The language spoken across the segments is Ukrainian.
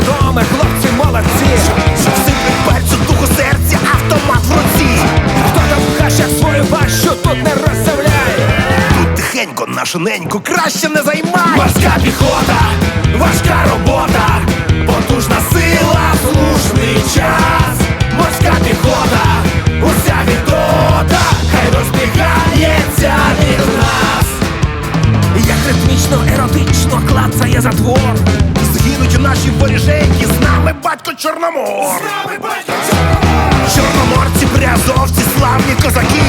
невідоме, хлопці молодці. Сипить пальцю духу серця, автомат в руці. Хто там в свою бащу тут не розставляє? Тут тихенько, нашиненько, краще не займай. Морська піхота, важка робота, потужна сила, слушний час. Морська піхота, уся відота, хай розбігається від нас. Як ритмічно, еротично клацає затвор. Згинуть наші воріженьки, з нами батько Чорномор. Чорноморці, приазовці, славні козаки.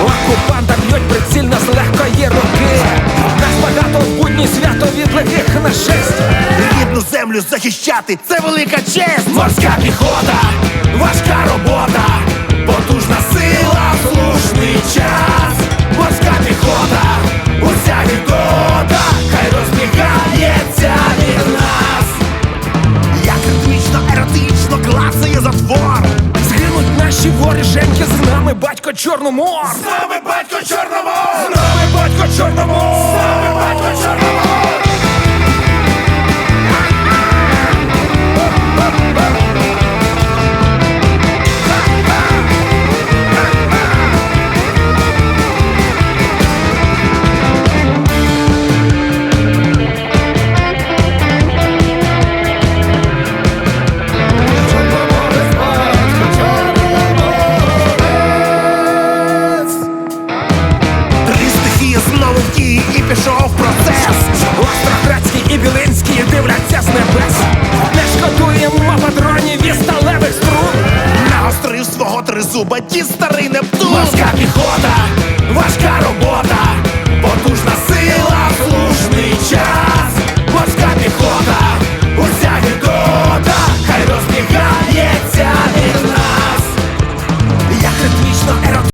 Окупанта б'ють прицільно з легкої руки. Нас багато в будні свято від на шесть. Рідну землю захищати це велика честь. Морська піхота, важка Згинуть Женьки з нами батько Чорномор. З нами батько Чорномор! З нами батько Чорномор. Ті старий Нептун Морська піхота, важка робота.